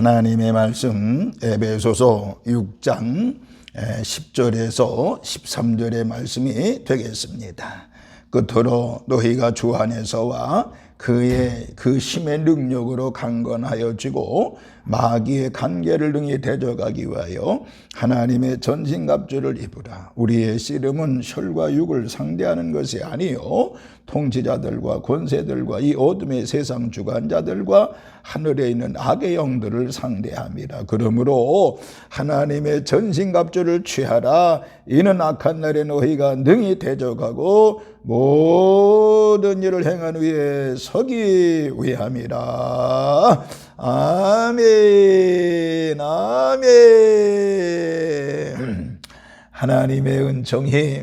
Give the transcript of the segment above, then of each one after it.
하나님의 말씀 에베소서 6장 10절에서 13절의 말씀이 되겠습니다. 끝으로 너희가 주 안에서와 그의 그 힘의 능력으로 강건하여지고 마귀의 관계를 능히 대적하기 위하여 하나님의 전신갑주를 입으라. 우리의 씨름은 혈과 육을 상대하는 것이 아니요 통치자들과 권세들과 이 어둠의 세상 주관자들과 하늘에 있는 악의 영들을 상대합니다. 그러므로 하나님의 전신갑주를 취하라. 이는 악한 날에 너희가 능히 대적하고 모든 일을 행한 위에 서기 위함이라. 아멘, 아멘. 하나님의 은총이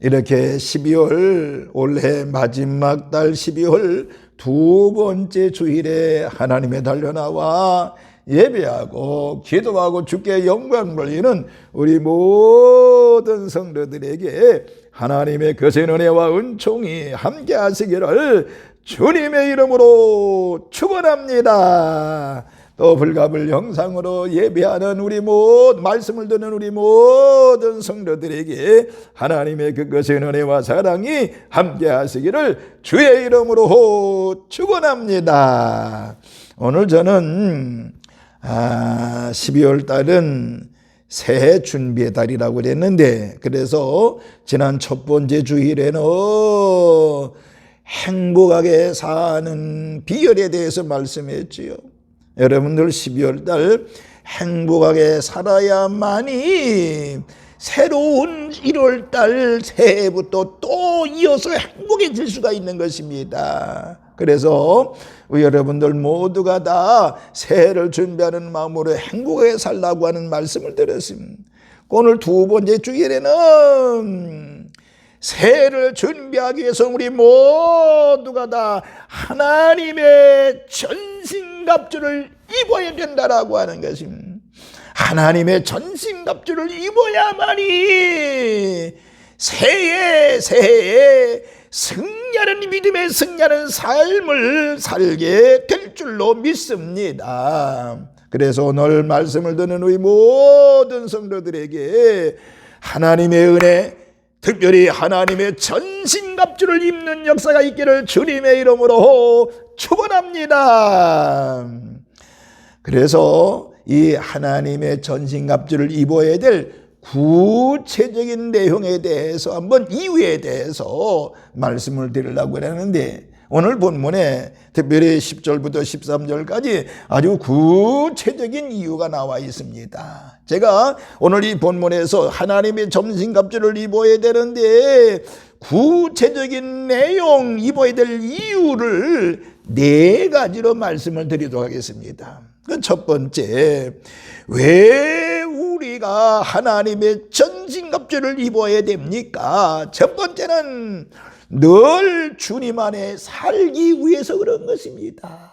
이렇게 12월 올해 마지막 달 12월 두 번째 주일에 하나님의 달려나와 예배하고 기도하고 주께 영광 돌리는 우리 모든 성도들에게 하나님의 거센 은혜와 은총이 함께 하시기를 주님의 이름으로 축원합니다. 또 불갑을 영상으로 예배하는 우리 모든 말씀을 듣는 우리 모든 성도들에게 하나님의 그 거센 은혜와 사랑이 함께 하시기를 주의 이름으로 축원합니다. 오늘 저는 아, 12월 달은 새해 준비의 달이라고 그랬는데 그래서 지난 첫 번째 주일에는 행복하게 사는 비결에 대해서 말씀했지요. 여러분들 12월 달 행복하게 살아야만이 새로운 1월 달 새해부터 또 이어서 행복해질 수가 있는 것입니다. 그래서 여러분들 모두가 다 새해를 준비하는 마음으로 행복하게 살라고 하는 말씀을 드렸습니다. 오늘 두 번째 주일에는 새해를 준비하기 위해서 우리 모두가 다 하나님의 전신 갑주를 입어야 된다라고 하는 것입니다. 하나님의 전신갑주를 입어야만이 새해 새해에 승리하는 믿음의 승리하는 삶을 살게 될 줄로 믿습니다. 그래서 오늘 말씀을 듣는 우리 모든 성도들에게 하나님의 은혜, 특별히 하나님의 전신갑주를 입는 역사가 있기를 주님의 이름으로 축원합니다. 그래서 이 하나님의 전신갑주를 입어야 될 구체적인 내용에 대해서 한번 이유에 대해서 말씀을 드리려고 하는데 오늘 본문에 특별히 10절부터 13절까지 아주 구체적인 이유가 나와 있습니다. 제가 오늘 이 본문에서 하나님의 점심갑주를 입어야 되는데 구체적인 내용 입어야 될 이유를 네 가지로 말씀을 드리도록 하겠습니다. 그 첫 번째, 왜 우리가 하나님의 전신갑주를 입어야 됩니까? 첫 번째는 늘 주님 안에 살기 위해서 그런 것입니다.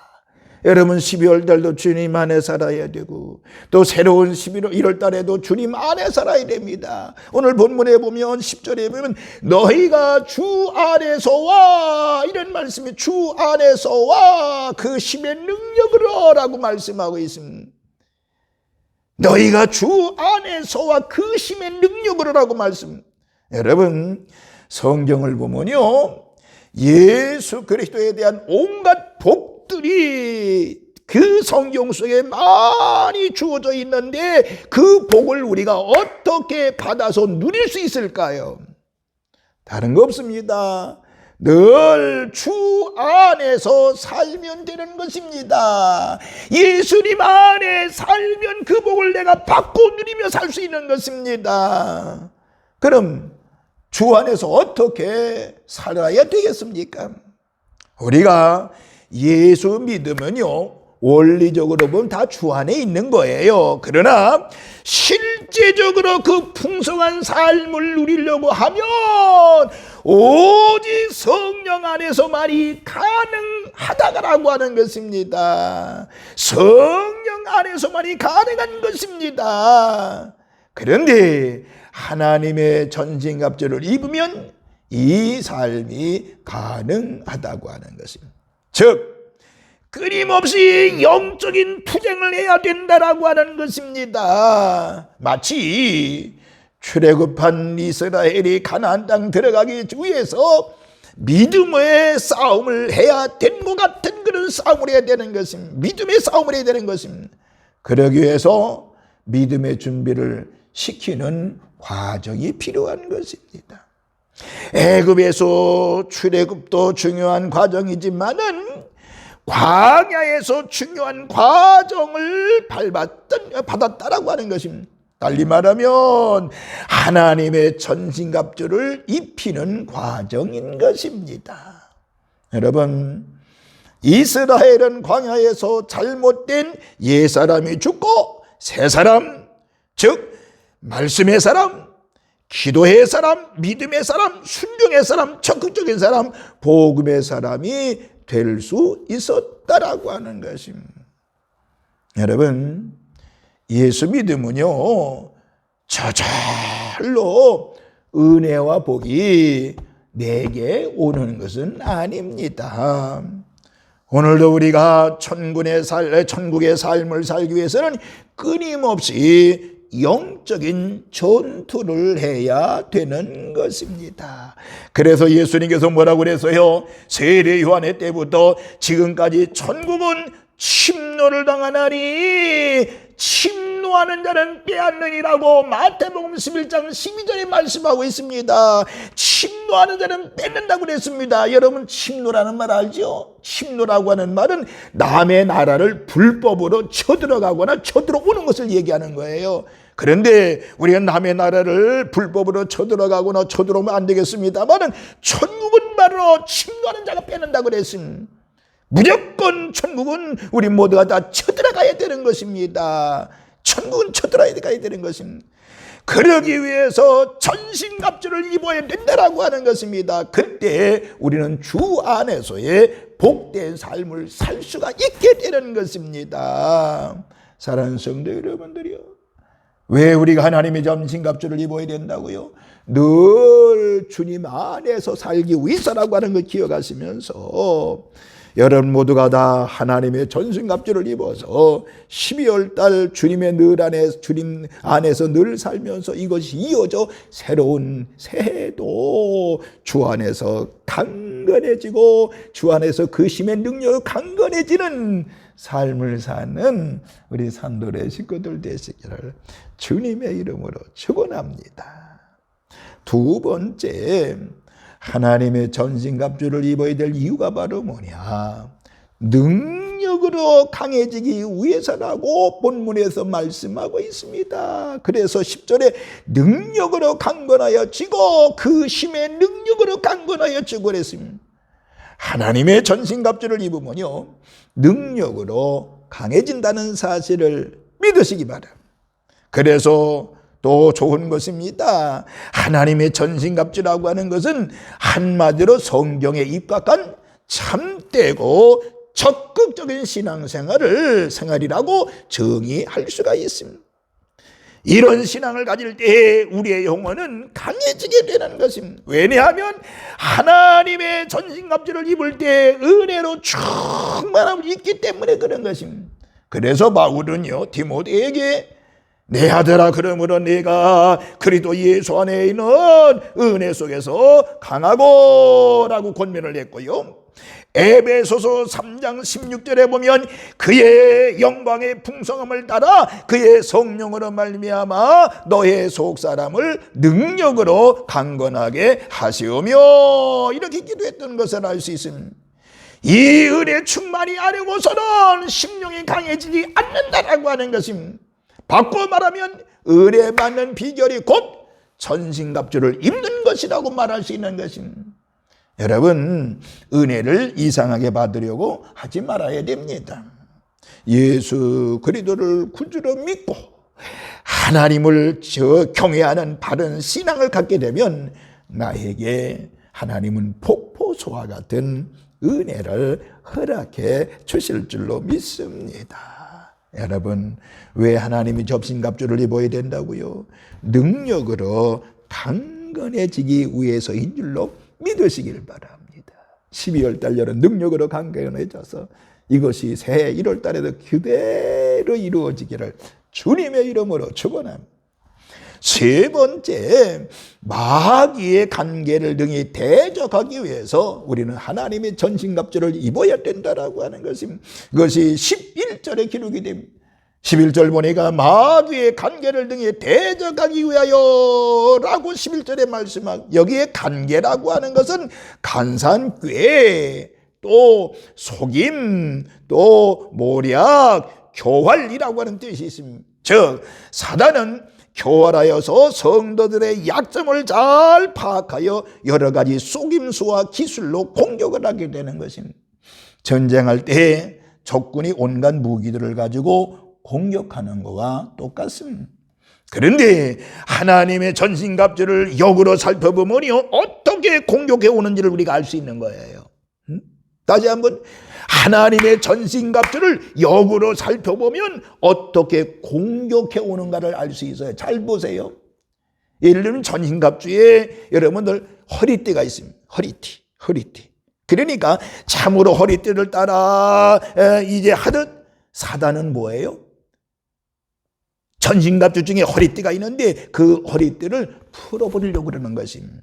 여러분 12월 달도 주님 안에 살아야 되고 또 새로운 11월 1월 달에도 주님 안에 살아야 됩니다. 오늘 본문에 보면 10절에 보면 너희가 주 안에서 와 이런 말씀이 주 안에서 와 그 힘의 능력으로라고 말씀하고 있습니다. 너희가 주 안에서와 그 힘의 능력으로라고 말씀. 여러분 성경을 보면요. 예수 그리스도에 대한 온갖 복들이 그 성경 속에 많이 주어져 있는데 그 복을 우리가 어떻게 받아서 누릴 수 있을까요? 다른 거 없습니다. 늘 주 안에서 살면 되는 것입니다. 예수님 안에 살면 그 복을 내가 받고 누리며 살 수 있는 것입니다. 그럼 주 안에서 어떻게 살아야 되겠습니까? 우리가 예수 믿으면요. 원리적으로 보면 다 주 안에 있는 거예요. 그러나 실제적으로 그 풍성한 삶을 누리려고 하면 오직 성령 안에서만이 가능하다라고 하는 것입니다. 성령 안에서만이 가능한 것입니다. 그런데 하나님의 전신갑주를 입으면 이 삶이 가능하다고 하는 것입니다. 즉 끊임없이 영적인 투쟁을 해야 된다라고 하는 것입니다. 마치 출애굽한 이스라엘이 가나안 땅 들어가기 위해서 믿음의 싸움을 해야 된 것 같은 그런 싸움을 해야 되는 것입니다. 믿음의 싸움을 해야 되는 것입니다. 그러기 위해서 믿음의 준비를 시키는 과정이 필요한 것입니다. 애굽에서 출애굽도 중요한 과정이지만은 광야에서 중요한 과정을 밟았던 받았다라고 하는 것입니다. 달리 말하면 하나님의 전신갑주를 입히는 과정인 것입니다. 여러분 이스라엘은 광야에서 잘못된 옛사람이 죽고 새 사람 즉 말씀의 사람 기도의 사람, 믿음의 사람, 순종의 사람, 적극적인 사람, 복음의 사람이 될 수 있었다라고 하는 것입니다. 여러분, 예수 믿음은요, 저절로 은혜와 복이 내게 오는 것은 아닙니다. 오늘도 우리가 천국의 살, 천국의 삶을 살기 위해서는 끊임없이 영적인 전투를 해야 되는 것입니다. 그래서 예수님께서 뭐라고 그랬어요? 세례 요한의 때부터 지금까지 천국은 침노를 당하나니 침노하는 자는 빼앗느니라고 마태복음 11장 12절에 말씀하고 있습니다. 침노하는 자는 뺏는다고 그랬습니다. 여러분 침노라는 말 알죠? 침노라고 하는 말은 남의 나라를 불법으로 쳐들어가거나 쳐들어오는 것을 얘기하는 거예요. 그런데 우리가 남의 나라를 불법으로 쳐들어가거나 쳐들어오면 안 되겠습니다만은 천국은 바로 침노하는 자가 빼는다고 그랬습니다. 무조건 천국은 우리 모두가 다 쳐들어가야 되는 것입니다. 천국은 쳐들어가야 되는 것입니다. 그러기 위해서 전신갑주를 입어야 된다라고 하는 것입니다. 그때 우리는 주 안에서의 복된 삶을 살 수가 있게 되는 것입니다. 사랑하는 성도 여러분들이요. 왜 우리가 하나님의 전신갑주를 입어야 된다고요? 늘 주님 안에서 살기 위해서라고 하는 걸 기억하시면서 여러분 모두가 다 하나님의 전승갑주를 입어서 12월 달 주님의 늘 안에 주님 안에서 늘 살면서 이것이 이어져 새로운 새해도 주 안에서 강건해지고 주 안에서 그 심의 능력 강건해지는 삶을 사는 우리 산도의 식구들 되시기를 주님의 이름으로 축원합니다. 두 번째 하나님의 전신갑주를 입어야 될 이유가 바로 뭐냐? 능력으로 강해지기 위해서라고 본문에서 말씀하고 있습니다. 그래서 10절에 능력으로 강건하여 지고 그 힘의 능력으로 강건하여 지고 그랬습니다. 하나님의 전신갑주를 입으면요. 능력으로 강해진다는 사실을 믿으시기 바랍니다. 그래서 또 좋은 것입니다. 하나님의 전신갑주라고 하는 것은 한마디로 성경에 입각한 참되고 적극적인 신앙생활을 생활이라고 정의할 수가 있습니다. 이런 신앙을 가질 때 우리의 영혼은 강해지게 되는 것입니다. 왜냐하면 하나님의 전신갑주를 입을 때 은혜로 충만함을 입기 때문에 그런 것입니다. 그래서 바울은요 디모데에게 내 아들아 그러므로 내가 그리도 예수 안에 있는 은혜 속에서 강하고라고 권면을 했고요. 에베소서 3장 16절에 보면 그의 영광의 풍성함을 따라 그의 성령으로 말미암아 너의 속 사람을 능력으로 강건하게 하시오며 이렇게 기도했던 것을 알 수 있습니다. 이 은혜 충만이 아니고서는 심령이 강해지지 않는다라고 하는 것입니다. 바꿔 말하면 은혜 받는 비결이 곧 전신갑주를 입는 것이라고 말할 수 있는 것입니다. 여러분, 은혜를 이상하게 받으려고 하지 말아야 됩니다. 예수 그리스도를 구주로 믿고 하나님을 저 경외하는 바른 신앙을 갖게 되면 나에게 하나님은 폭포소와 같은 은혜를 허락해 주실 줄로 믿습니다. 여러분, 왜 하나님이 접신갑주를 입어야 된다고요? 능력으로 강건해지기 위해서인 줄로 믿으시길 바랍니다. 12월 달 여름 능력으로 강건해져서 이것이 새해 1월 달에도 그대로 이루어지기를 주님의 이름으로 축원합니다. 세 번째, 마귀의 관계를 등이 대적하기 위해서 우리는 하나님의 전신갑주를 입어야 된다라고 하는 것입니다. 그것이 11절에 기록이 됩니다. 11절 보니까 마귀의 관계를 등에 대적하기 위하여 라고 11절에 말씀하고 여기에 관계라고 하는 것은 간산괴 또 속임 또 모략 교활이라고 하는 뜻이 있습니다. 즉 사단은 교활하여서 성도들의 약점을 잘 파악하여 여러 가지 속임수와 기술로 공격을 하게 되는 것입니다. 전쟁할 때 적군이 온갖 무기들을 가지고 공격하는 것과 똑같습니다. 그런데 하나님의 전신갑주를 역으로 살펴보면요 어떻게 공격해 오는지를 우리가 알 수 있는 거예요. 음? 다시 한번 하나님의 전신갑주를 역으로 살펴보면 어떻게 공격해 오는가를 알 수 있어요. 잘 보세요. 예를 들면 전신갑주에 여러분들 허리띠가 있습니다. 허리띠, 허리띠. 그러니까 참으로 허리띠를 따라 이제 하듯 사단은 뭐예요? 전신갑주 중에 허리띠가 있는데 그 허리띠를 풀어버리려고 그러는 것입니다.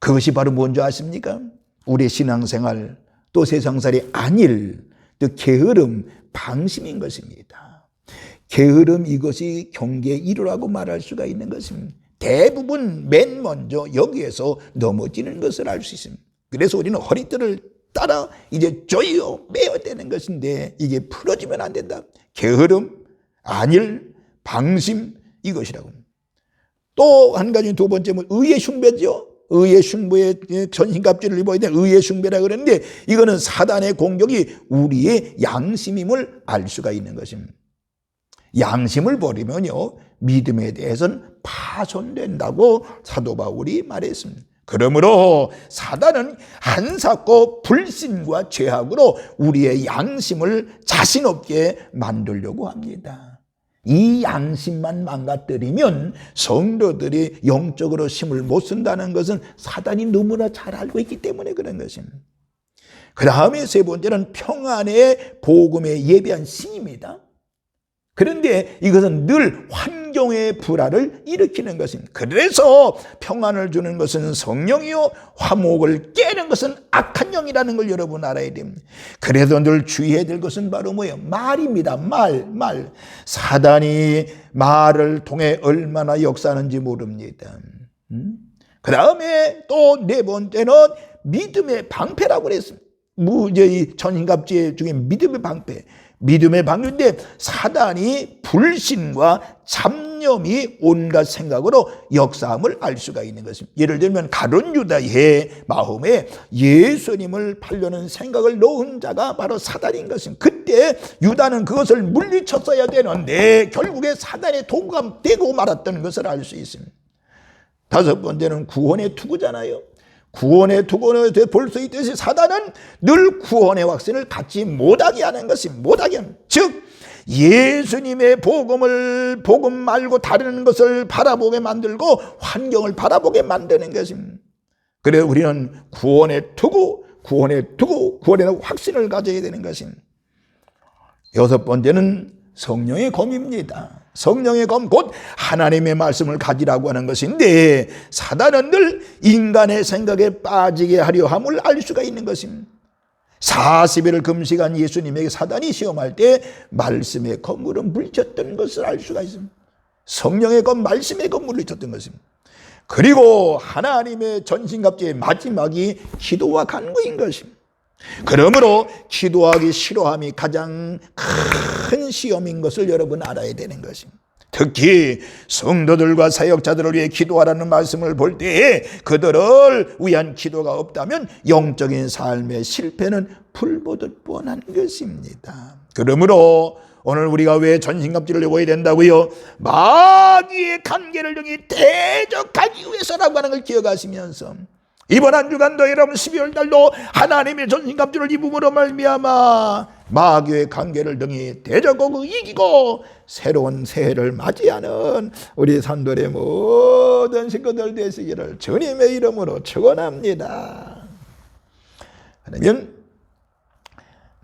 그것이 바로 뭔지 아십니까? 우리 신앙생활 또 세상살이 아닐 또 게으름 방심인 것입니다. 게으름 이것이 경계의 1호라고 말할 수가 있는 것입니다. 대부분 맨 먼저 여기에서 넘어지는 것을 알 수 있습니다. 그래서 우리는 허리띠를 따라 이제 조여 매야 되는 것인데 이게 풀어지면 안 된다. 게으름, 안일, 방심 이것이라고. 또 한 가지 두 번째 뭐 의의 흉배죠. 의의 흉배에 전신갑주를 입어야 돼. 의의 흉배라 그러는데 이거는 사단의 공격이 우리의 양심임을 알 수가 있는 것입니다. 양심을 버리면요 믿음에 대해서는 파손된다고 사도 바울이 말했습니다. 그러므로 사단은 한사코 불신과 죄악으로 우리의 양심을 자신 없게 만들려고 합니다. 이 양심만 망가뜨리면 성도들이 영적으로 힘을 못 쓴다는 것은 사단이 너무나 잘 알고 있기 때문에 그런 것입니다. 그 다음에 세 번째는 평안의 복음에 예비한 신입니다. 그런데 이것은 늘 환경의 불화를 일으키는 것입니다. 그래서 평안을 주는 것은 성령이요 화목을 깨는 것은 악한 영이라는 걸 여러분 알아야 됩니다. 그래도 늘 주의해야 될 것은 바로 뭐예요? 말입니다. 말, 말. 사단이 말을 통해 얼마나 역사하는지 모릅니다. 음? 그 다음에 또 네 번째는 믿음의 방패라고 그랬습니다. 무저희 전인갑제 중에 믿음의 방패. 믿음의 방류인데 사단이 불신과 잡념이 온갖 생각으로 역사함을 알 수가 있는 것입니다. 예를 들면 가론 유다의 마음에 예수님을 팔려는 생각을 놓은 자가 바로 사단인 것입니다. 그때 유다는 그것을 물리쳤어야 되는데 결국에 사단의 도구가 되고 말았던 것을 알 수 있습니다. 다섯 번째는 구원의 투구잖아요. 구원의 투건을 볼수 있듯이 사단은 늘 구원의 확신을 갖지 못하게 하는 것이 못하게 하는 즉 예수님의 복음을 복음 말고 다른 것을 바라보게 만들고 환경을 바라보게 만드는 것입니다. 그래 우리는 구원에 두고 구원에 두고 구원에 확신을 가져야 되는 것입니다. 여섯 번째는 성령의 검입니다. 성령의 검, 곧 하나님의 말씀을 가지라고 하는 것인데, 사단은 늘 인간의 생각에 빠지게 하려 함을 알 수가 있는 것입니다. 40일을 금식한 예수님에게 사단이 시험할 때 말씀의 검으로 물리쳤던 것을 알 수가 있습니다. 성령의 검, 말씀의 검 물리쳤던 것입니다. 그리고 하나님의 전신갑주의 마지막이 기도와 간구인 것입니다. 그러므로 기도하기 싫어함이 가장 큰 시험인 것을 여러분 알아야 되는 것입니다. 특히 성도들과 사역자들을 위해 기도하라는 말씀을 볼 때에 그들을 위한 기도가 없다면 영적인 삶의 실패는 불보듯 뻔한 것입니다. 그러므로 오늘 우리가 왜 전신갑주를 입어야 된다고요? 마귀의 관계를 등이 대적하기 위해서라고 하는 걸 기억하시면서 이번 한 주간도 여러분 12월 달도 하나님의 전신갑주를 입음으로 말미암아 마귀의 관계를 등이 대적하고 이기고 새로운 새해를 맞이하는 우리 산돌의 모든 식구들 되시기를 주님의 이름으로 축원합니다. 그러면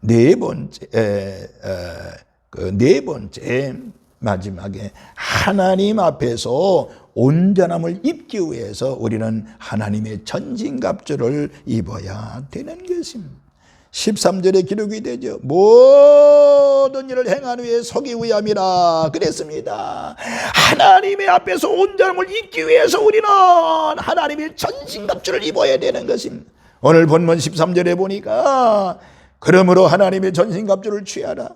네 번째, 에, 에, 그네 번째 마지막에 하나님 앞에서 온전함을 입기 위해서 우리는 하나님의 전진갑주를 입어야 되는 것입니다. 13절에 기록이 되죠. 모든 일을 행한 후에 서기 위함이라 그랬습니다. 하나님의 앞에서 온전함을 입기 위해서 우리는 하나님의 전신갑주를 입어야 되는 것입니다. 오늘 본문 13절에 보니까 그러므로 하나님의 전신갑주를 취하라.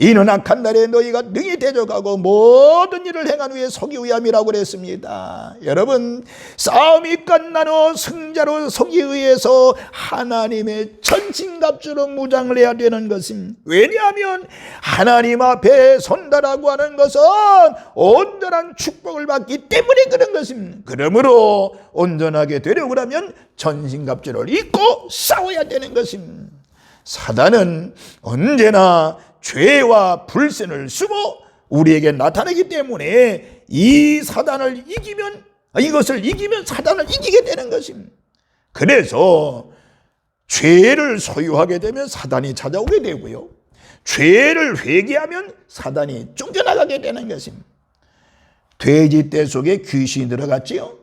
이는 악한 날에 너희가 능히 대적하고 모든 일을 행한 후에 서기 위함이라고 그랬습니다. 여러분 싸움이 후 승자로 서기 위해서 하나님의 전신갑주로 무장을 해야 되는 것입니다. 왜냐하면 하나님 앞에 선다라고 하는 것은 온전한 축복을 받기 때문에 그런 것입니다. 그러므로 온전하게 되려고 하면 전신갑주를 입고 싸워야 되는 것입니다. 사단은 언제나 죄와 불신을 쓰고 우리에게 나타내기 때문에 이 사단을 이기면 이것을 이기면 사단을 이기게 되는 것입니다. 그래서 죄를 소유하게 되면 사단이 찾아오게 되고요. 죄를 회개하면 사단이 쫓겨나가게 되는 것입니다. 돼지 떼 속에 귀신이 들어갔지요.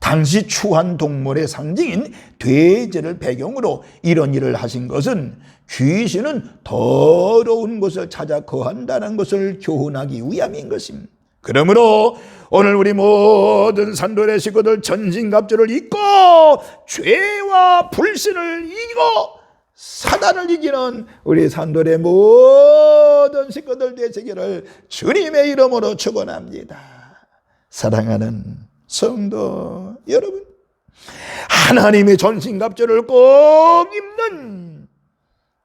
당시 추한 동물의 상징인 돼지를 배경으로 이런 일을 하신 것은 귀신은 더러운 곳을 찾아 거한다는 것을 교훈하기 위함인 것입니다. 그러므로 오늘 우리 모든 산돌의 식구들 전신갑주를 입고 죄와 불신을 이기고 사단을 이기는 우리 산돌의 모든 식구들 되시기를 주님의 이름으로 축원합니다. 사랑하는 성도 여러분, 하나님의 전신갑주를 꼭 입는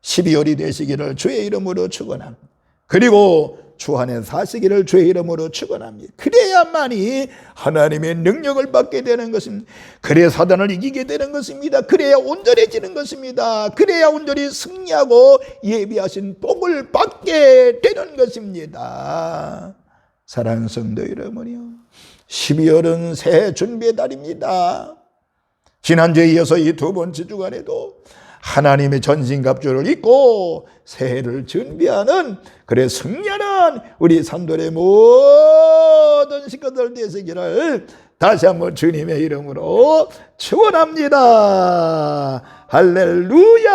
12월이 되시기를 주의 이름으로 축원합니다. 그리고 주 안에 사시기를 주의 이름으로 축원합니다. 그래야만이 하나님의 능력을 받게 되는 것입니다. 그래야 사단을 이기게 되는 것입니다. 그래야 온전해지는 것입니다. 그래야 온전히 승리하고 예비하신 복을 받게 되는 것입니다. 사랑하는 성도 여러분이요. 12월은 새해 준비의 달입니다. 지난주에 이어서 이 두 번째 주간에도 하나님의 전신갑주를 입고 새해를 준비하는 그래 승리하는 우리 산돌의 모든 식구들 되시기를 다시 한번 주님의 이름으로 축원합니다. 할렐루야.